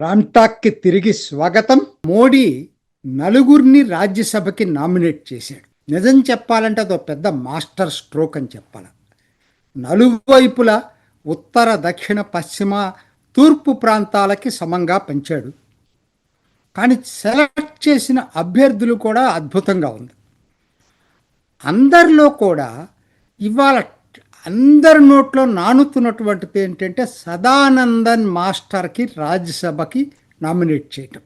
రామ్టాక్కి తిరిగి స్వాగతం. మోడీ నలుగురిని రాజ్యసభకి నామినేట్ చేశాడు. నిజం చెప్పాలంటే అదో పెద్ద మాస్టర్ స్ట్రోక్ అని చెప్పాలి. నలువైపుల ఉత్తర దక్షిణ పశ్చిమ తూర్పు ప్రాంతాలకి సమంగా పెంచాడు. కానీ సెలెక్ట్ చేసిన అభ్యర్థులు కూడా అద్భుతంగా ఉంది. అందరిలో కూడా ఇవాళ అందరి నోట్లో నానుతున్నటువంటిది ఏంటంటే సదానందన్ మాస్టర్కి రాజ్యసభకి నామినేట్ చేయటం.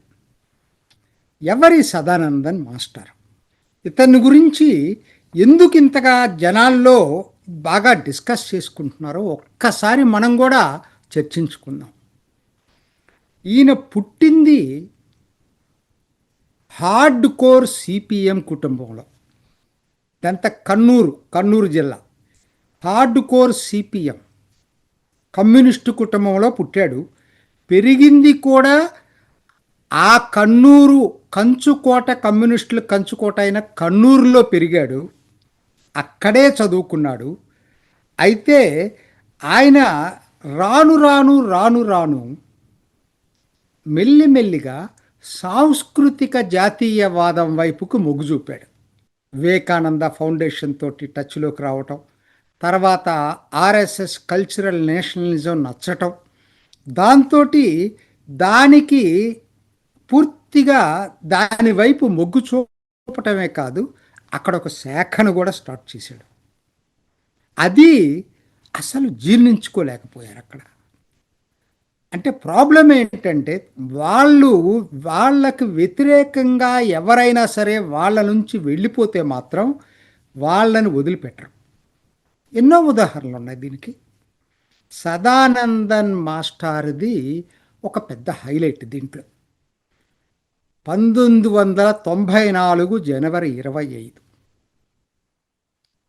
ఎవరి సదానందన్ మాస్టర్? ఇతని గురించి ఎందుకు ఇంతగా జనాల్లో బాగా డిస్కస్ చేసుకుంటున్నారో ఒక్కసారి మనం కూడా చర్చించుకుందాం. ఈయన పుట్టింది హార్డ్ కోర్ సిపిఎం కుటుంబంలో. ఇదంతా కన్నూరు కన్నూరు జిల్లా. Hard core CPM. కమ్యూనిస్టు కుటుంబంలో పుట్టాడు. పెరిగింది కూడా ఆ కన్నూరు కంచుకోట కమ్యూనిస్టులు కంచుకోట అయిన కన్నూరులో పెరిగాడు. అక్కడే చదువుకున్నాడు. అయితే ఆయన రాను రాను రాను రాను మెల్లిమెల్లిగా సాంస్కృతిక జాతీయవాదం వైపుకు మొగ్గు చూపాడు. వివేకానంద ఫౌండేషన్ తోటి టచ్లోకి రావటం తర్వాత ఆర్ఎస్ఎస్ కల్చరల్ నేషనలిజం నచ్చటం. దాంతో దానికి పూర్తిగా దాని వైపు మొగ్గు చూపటమే కాదు అక్కడ ఒక శాఖను కూడా స్టార్ట్ చేశాడు. అది అసలు జీర్ణించుకోలేకపోయారు అక్కడ. అంటే ప్రాబ్లం ఏంటంటే వాళ్ళు వాళ్ళకు వ్యతిరేకంగా ఎవరైనా సరే వాళ్ళ నుంచి వెళ్ళిపోతే మాత్రం వాళ్ళని వదిలిపెట్టరు. ఎన్నో ఉదాహరణలు ఉన్నాయి దీనికి. సదానందన్ మాస్టార్ది ఒక పెద్ద హైలైట్ దీంట్లో. పంతొమ్మిది వందల తొంభై నాలుగు జనవరి ఇరవై ఐదు.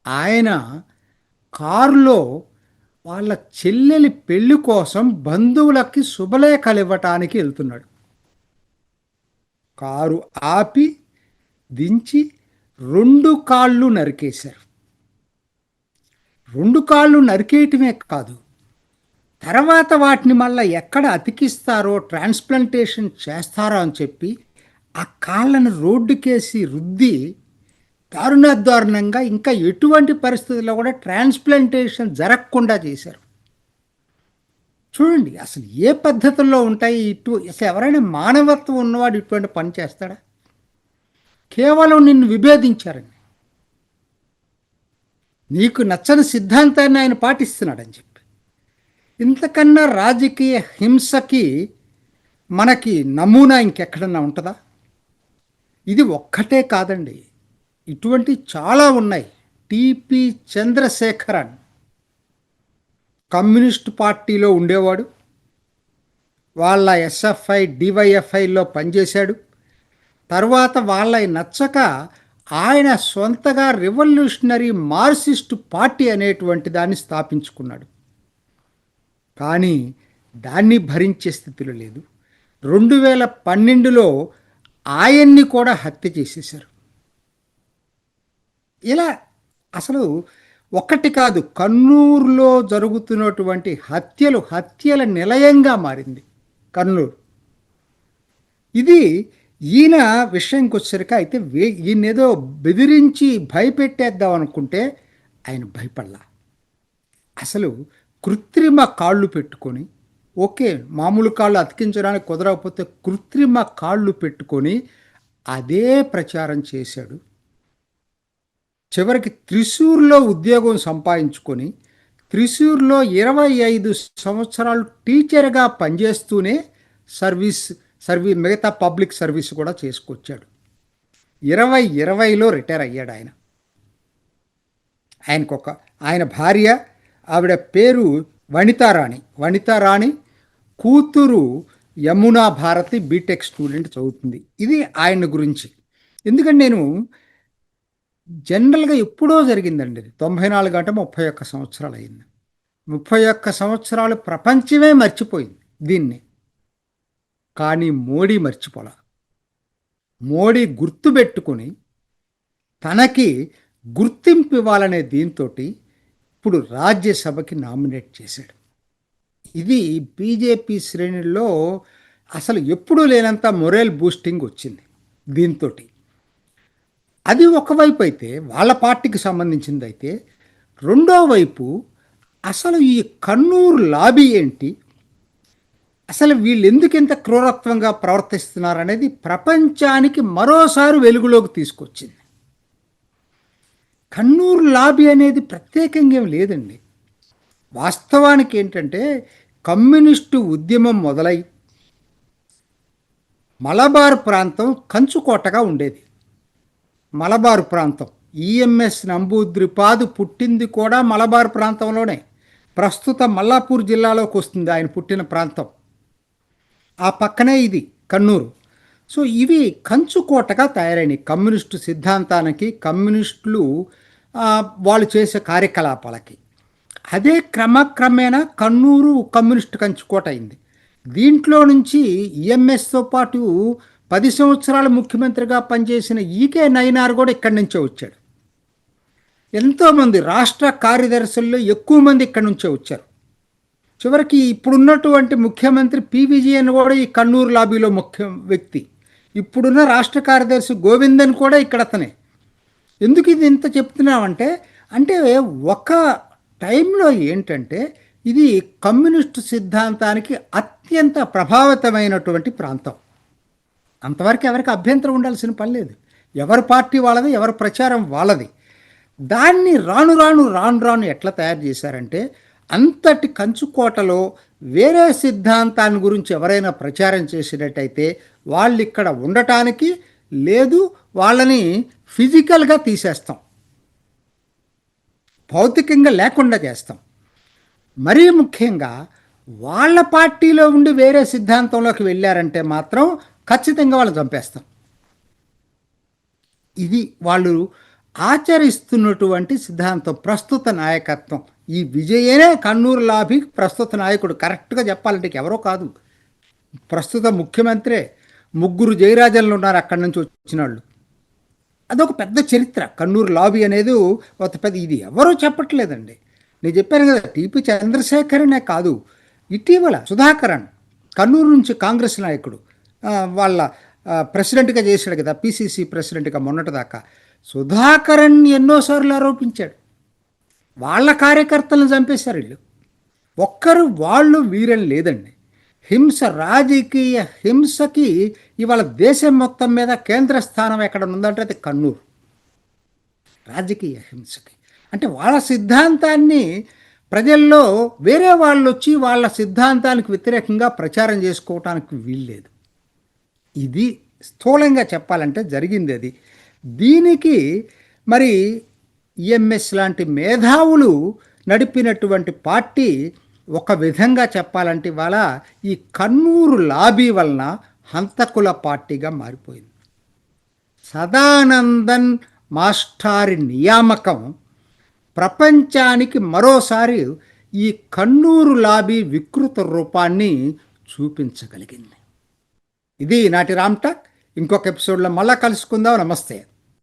ఆయన కారులో వాళ్ళ చెల్లెలి పెళ్ళి కోసం బంధువులకి శుభలేఖలు ఇవ్వటానికి వెళ్తున్నాడు. కారు ఆపి దించి రెండు కాళ్ళు నరికేశారు. రెండు కాళ్ళు నరికేయటమే కాదు. తర్వాత వాటిని మళ్ళీ ఎక్కడ అతికిస్తారో ట్రాన్స్ప్లాంటేషన్ చేస్తారో అని చెప్పి ఆ కాళ్ళను రోడ్డుకేసి రుద్ది దారుణ దారుణంగా ఇంకా ఎటువంటి పరిస్థితుల్లో కూడా ట్రాన్స్ప్లాంటేషన్ జరగకుండా చేశారు. చూడండి అసలు ఏ పద్ధతుల్లో ఉంటాయి ఇటు అసలు ఎవరైనా మానవత్వం ఉన్నవాడు ఇటువంటి పని చేస్తాడా? కేవలం నిన్ను విభేదించారండి. నీకు నచ్చని సిద్ధాంతాన్ని ఆయన పాటిస్తున్నాడని చెప్పి. ఇంతకన్నా రాజకీయ హింసకి మనకి నమూనా ఇంకెక్కడన్నా ఉంటుందా? ఇది ఒక్కటే కాదండి. ఇటువంటి చాలా ఉన్నాయి. టిపి చంద్రశేఖరన్ కమ్యూనిస్ట్ పార్టీలో ఉండేవాడు. వాళ్ళ ఎస్ఎఫ్ఐ డివైఎఫ్ఐలో పనిచేశాడు. తర్వాత వాళ్ళ నచ్చక ఆయన సొంతగా రివల్యూషనరీ మార్క్సిస్ట్ పార్టీ అనేటువంటి దాన్ని స్థాపించుకున్నాడు. కానీ దాన్ని భరించే స్థితిలో లేదు. రెండు వేల పన్నెండులో ఆయన్ని కూడా హత్య చేసేశారు. ఇలా అసలు ఒకటి కాదు కన్నూరులో జరుగుతున్నటువంటి హత్యలు హత్యల నిలయంగా మారింది కర్నూలు ఇది ఈయన విషయంకి వచ్చేసరికి అయితే వే ఈయన ఏదో బెదిరించి భయపెట్టేద్దాం అనుకుంటే ఆయన భయపడలా. అసలు కృత్రిమ కాళ్ళు పెట్టుకొని ఓకే మామూలు కాళ్ళు అతికించడానికి కుదరకపోతే కృత్రిమ కాళ్ళు పెట్టుకొని అదే ప్రచారం చేశాడు. చివరికి త్రిశూర్లో ఉద్యోగం సంపాదించుకొని త్రిశూర్లో ఇరవై ఐదు సంవత్సరాలు టీచర్గా పనిచేస్తూనే సర్వీస్ సర్వీ మిగతా పబ్లిక్ సర్వీస్ కూడా చేసుకొచ్చాడు. ఇరవై ఇరవైలో రిటైర్ అయ్యాడు ఆయన. ఆయనకొక ఆయన భార్య ఆవిడ పేరు వనితారాణి. వనితారాణి కూతురు యమునా భారతి బీటెక్ స్టూడెంట్ చదువుతుంది. ఇది ఆయన గురించి. ఎందుకంటే నేను జనరల్గా ఎప్పుడో జరిగిందండి ఇది. తొంభై నాలుగు అంటే ముప్పై ఒక్క సంవత్సరాలు అయింది. ముప్పై ఒక్క సంవత్సరాలు ప్రపంచమే మర్చిపోయింది దీన్ని. కానీ మోడీ మర్చిపోలా. మోడీ గుర్తుపెట్టుకుని తనకి గుర్తింపు ఇవ్వాలనే దీంతో ఇప్పుడు రాజ్యసభకి నామినేట్ చేశాడు. ఇది బీజేపీ శ్రేణుల్లో అసలు ఎప్పుడూ లేనంత మొరేల్ బూస్టింగ్ వచ్చింది దీంతో అది ఒకవైపు అయితే వాళ్ళ పార్టీకి సంబంధించింది అయితే రెండో వైపు అసలు ఈ కన్నూరు లాబీ ఏంటి? అసలు వీళ్ళు ఎందుకు ఇంత క్రూరత్వంగా ప్రవర్తిస్తున్నారు అనేది ప్రపంచానికి మరోసారి వెలుగులోకి తీసుకొచ్చింది. కన్నూరు లాబీ అనేది ప్రత్యేకంగా ఏం లేదండి. వాస్తవానికి ఏంటంటే కమ్యూనిస్టు ఉద్యమం మొదలై మలబార్ ప్రాంతం కంచుకోటగా ఉండేది. మలబార్ ప్రాంతం ఈఎంఎస్ నంబూద్రిపాదు పుట్టింది కూడా మలబార్ ప్రాంతంలోనే. ప్రస్తుత మల్లాపూర్ జిల్లాలోకి వస్తుంది ఆయన పుట్టిన ప్రాంతం. ఆ పక్కనే ఇది కన్నూరు. సో ఇవి కంచుకోటగా తయారైనవి కమ్యూనిస్టు సిద్ధాంతానికి కమ్యూనిస్టులు వాళ్ళు చేసే కార్యకలాపాలకి. అదే క్రమక్రమేణా కన్నూరు కమ్యూనిస్టు కంచుకోట అయింది. దీంట్లో నుంచి ఈఎంఎస్తో పాటు పది సంవత్సరాలు ముఖ్యమంత్రిగా పనిచేసిన ఈకే నయనార్ కూడా ఇక్కడి నుంచే వచ్చాడు. ఎంతోమంది రాష్ట్ర కార్యదర్శుల్లో ఎక్కువ మంది ఇక్కడి నుంచే వచ్చారు. చివరికి ఇప్పుడున్నటువంటి ముఖ్యమంత్రి పి విజయన్ కూడా ఈ కన్నూరు లాబీలో ముఖ్య వ్యక్తి. ఇప్పుడున్న రాష్ట్ర కార్యదర్శి గోవిందన్ కూడా ఇక్కడ అతనే. ఎందుకు ఇది ఇంత చెప్తున్నామంటే అంటే ఒక టైంలో ఏంటంటే ఇది కమ్యూనిస్టు సిద్ధాంతానికి అత్యంత ప్రభావితమైనటువంటి ప్రాంతం. అంతవరకు ఎవరికి అభ్యంతరం ఉండాల్సిన పని లేదు. ఎవరి పార్టీ వాళ్ళది ఎవరి ప్రచారం వాళ్ళది. దాన్ని రాను రాను రాను రాను ఎట్లా తయారు చేశారంటే అంతటి కంచుకోటలో వేరే సిద్ధాంతాన్ని గురించి ఎవరైనా ప్రచారం చేసినట్టయితే వాళ్ళు ఇక్కడ ఉండటానికి లేదు వాళ్ళని ఫిజికల్గా తీసేస్తాం. భౌతికంగా లేకుండా చేస్తాం. మరీ ముఖ్యంగా వాళ్ళ పార్టీలో ఉండి వేరే సిద్ధాంతంలోకి వెళ్ళారంటే మాత్రం ఖచ్చితంగా వాళ్ళు చంపేస్తాం. ఇది వాళ్ళు ఆచరిస్తున్నటువంటి సిద్ధాంతం ప్రస్తుత నాయకత్వం. ఈ విజయనే కన్నూరు లాభి ప్రస్తుత నాయకుడు. కరెక్ట్గా చెప్పాలంటే ఎవరో కాదు. ప్రస్తుత ముఖ్యమంత్రే ముగ్గురు జయరాజన్లు ఉన్నారు అక్కడి నుంచి వచ్చిన వాళ్ళు అదొక పెద్ద చరిత్ర. కన్నూరు లాబీ అనేది ఒక పెద్ద ఇది ఎవరూ చెప్పట్లేదండి. నేను చెప్పాను కదా టీపీ చంద్రశేఖరనే కాదు. ఇటీవల సుధాకరన్ కన్నూరు నుంచి కాంగ్రెస్ నాయకుడు. వాళ్ళ ప్రెసిడెంట్గా చేశాడు కదా పిసిసి ప్రెసిడెంట్గా మొన్నటిదాకా. సుధాకరన్ ఎన్నోసార్లు ఆరోపించాడు. వాళ్ళ కార్యకర్తలను చంపేశారు వీళ్ళు. ఒక్కరు వాళ్ళు వీరం లేదండి. హింస రాజకీయ హింసకి ఇవాళ దేశం మొత్తం మీద కేంద్ర స్థానం ఎక్కడ ఉందంటే అది కన్నూరు. రాజకీయ హింసకి. అంటే వాళ్ళ సిద్ధాంతాన్ని ప్రజల్లో వేరే వాళ్ళు వచ్చి వాళ్ళ సిద్ధాంతానికి వ్యతిరేకంగా ప్రచారం చేసుకోవటానికి వీల్లేదు. ఇది స్థూలంగా చెప్పాలంటే జరిగింది అది. దీనికి మరి ఈఎంఎస్ లాంటి మేధావులు నడిపినటువంటి పార్టీ ఒక విధంగా చెప్పాలంటే ఇవాళ ఈ కన్నూరు లాబీ వలన హంతకుల పార్టీగా మారిపోయింది. సదానందన్ మాస్టారి నియామకం ప్రపంచానికి మరోసారి ఈ కన్నూరు లాబీ వికృత రూపాన్ని చూపించగలిగింది. ఇది నాటి రామ్టాక్ ఇంకొక ఎపిసోడ్లో మళ్ళా కలుసుకుందాం. నమస్తే.